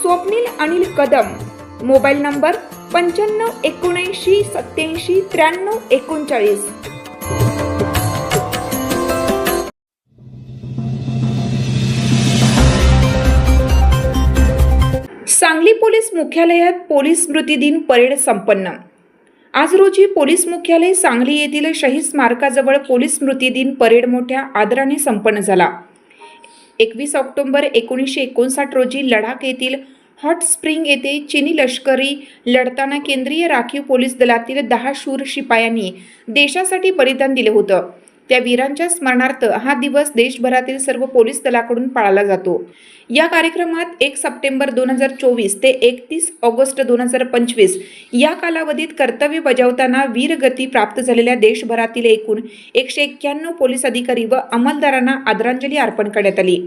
Swapnil Anil Kadam. Mobile number पंच्याण्णव एकोणऐंशी सत्याऐंशी त्र्याण्णव एकोणचाळीस. सांगली पोलीस मुख्यालयात पोलीस स्मृती दिन परेड संपन्न. आज रोजी पोलीस मुख्यालय सांगली येथील शहीद स्मारकाजवळ पोलीस स्मृती दिन परेड मोठ्या आदराने संपन्न झाला. एकवीस ऑक्टोंबर एकोणीसशे एकोणसाठ रोजी लडाख येथील हॉट स्प्रिंग येथे चिनी लष्करी लढताना केंद्रीय राखीव पोलीस दलातील दहा शूर शिपायांनी देशासाठी बलिदान दिलं होतं. त्या वीरांच्या स्मरणार्थ हा दिवस देशभरातील सर्व पोलीस दलाकडून पाळला जातो. या कार्यक्रमात एक सप्टेंबर दोन हजार चोवीस ते एकतीस ऑगस्ट दोन हजार पंचवीस या कालावधीत कर्तव्य बजावताना वीरगती प्राप्त झालेल्या देशभरातील एकूण एकशे एक्क्याण्णव पोलीस अधिकारी व अंमलदारांना आदरांजली अर्पण करण्यात आली.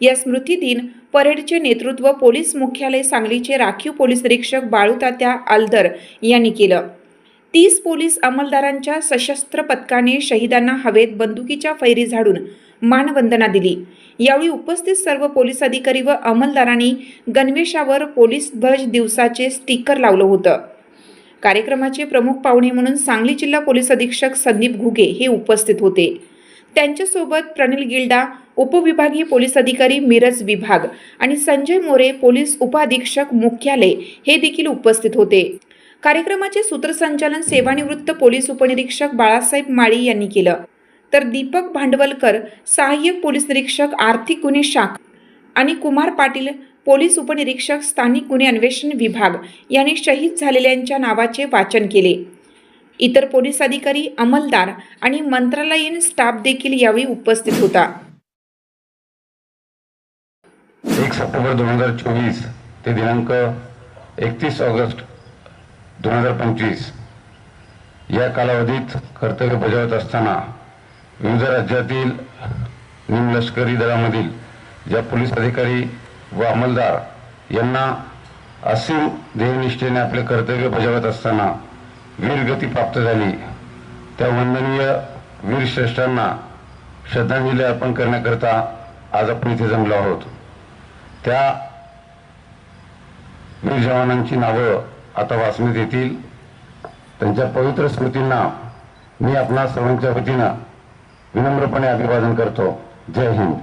या स्मृती दिन परेडचे नेतृत्व पोलीस मुख्यालय सांगलीचे राखीव पोलीस निरीक्षक बाळूतात्या आलदर यांनी केलं. तीस पोलीस अंमलदारांच्या सशस्त्र पथकाने शहीदांना हवेत बंदुकीच्या फैरी झाडून मानवंदना दिली. यावेळी उपस्थित सर्व पोलीस अधिकारी व अंमलदारांनी गणवेशावर पोलीस ध्वज दिवसाचे स्टिकर लावलं होतं. कार्यक्रमाचे प्रमुख पाहुणे म्हणून सांगली जिल्हा पोलीस अधीक्षक संदीप घुगे हे उपस्थित होते. त्यांच्यासोबत प्रणिल गिल्डा उपविभागीय पोलीस अधिकारी मिरज विभाग आणि संजय मोरे पोलीस उपअधीक्षक मुख्यालय हे देखील उपस्थित होते. कार्यक्रमाचे सूत्रसंचालन सेवानिवृत्त पोलीस उपनिरीक्षक बाळासाहेब माळी यांनी केलं. तर दीपक भांडवलकर सहाय्यक पोलीस निरीक्षक आर्थिक गुन्हे शाख आणि कुमार पाटील पोलीस उपनिरीक्षक स्थानिक गुन्हे अन्वेषण विभाग यांनी शहीद झालेल्यांच्या नावाचे वाचन केले. इतर पोलीस अधिकारी अंमलदार आणि मंत्रालयीन स्टाफ देखील यावेळी उपस्थित होता. एक सप्टेंबर दोन हजार चोवीस ते दिनांक एकतीस ऑगस्ट दोन हजार पंचवीस. या कालावधीत कर्तव्य बजावत असताना विविध राज्यातील निमलष्करी दलामधील ज्या पोलीस अधिकारी व अंमलदार यांना असीम ध्येयनिष्ठेने आपले कर्तव्य बजावत असताना वीरगती प्राप्त झाली त्या वंदनीय वीरश्रेष्ठांना श्रद्धांजली अर्पण करण्याकरता आज आपण इथे जमलो आहोत. त्या वीर जवानांची नावं आता वाचण्यात येतील. त्यांच्या पवित्र स्मृतींना मी आपणा सर्वांच्या वतीनं विनम्रपणे अभिवादन करतो. जय हिंद.